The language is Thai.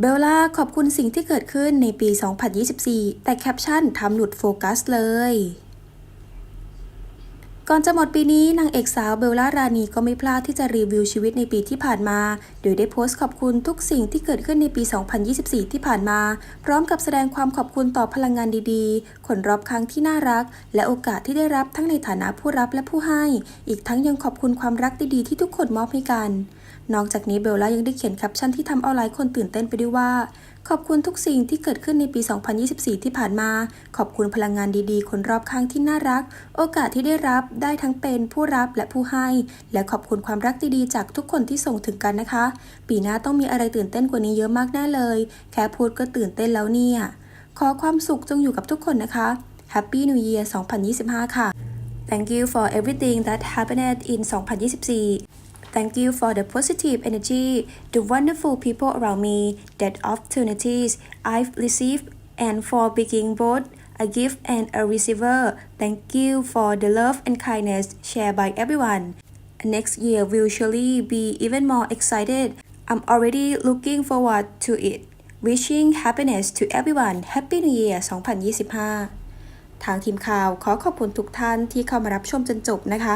เบลล่าขอบคุณสิ่งที่เกิดขึ้นในปี 2024 แต่แคปชั่นทำหลุดโฟกัสเลย ก่อนจะหมดปีนี้นางเอกสาวเบลล่ารานีก็ไม่พลาดที่จะรีวิวชีวิตในปีที่ผ่านมา โดยได้โพสต์ขอบคุณทุกสิ่งที่เกิดขึ้นในปี 2024 ที่ผ่านมา พร้อมกับแสดงความขอบคุณต่อพลังงานดีๆ คนรอบข้างที่น่ารัก และโอกาสที่ได้รับทั้งในฐานะผู้รับและผู้ให้ อีกทั้งยังขอบคุณความรักดีๆที่ทุกคนมอบให้กัน นอกจากนี้เบลล่ายังได้เขียนแคปชั่นที่ทำเอาหลายคนตื่นเต้นไปด้วยว่า ขอบคุณทุกสิ่งที่เกิดขึ้นในปี 2024 ที่ผ่านมา ขอบคุณพลังงานดีๆ คนรอบข้างที่น่ารัก โอกาสที่ได้รับได้ทั้งเป็นผู้รับและผู้ให้ และขอบคุณความรักดีๆ จากทุกคนที่ส่งถึงกันนะคะ ปีหน้าต้องมีอะไรตื่นเต้นกว่านี้เยอะมากแน่เลย แค่พูดก็ตื่นเต้นแล้วเนี่ย ขอความสุขจงอยู่กับทุกคนนะคะ Happy New Year 2025 ค่ะ Thank you for everything that happened in 2024 Thank you for the positive energy, the wonderful people around me, the opportunities I've received, and for being both a gift and a receiver. Thank you for the love and kindness shared by everyone. Next year will surely be even more excited. I'm already looking forward to it. Wishing happiness to everyone. Happy New Year 2025 ทางทีมข่าวขอขอบคุณทุกท่านที่เข้ามารับชมจนจบนะคะ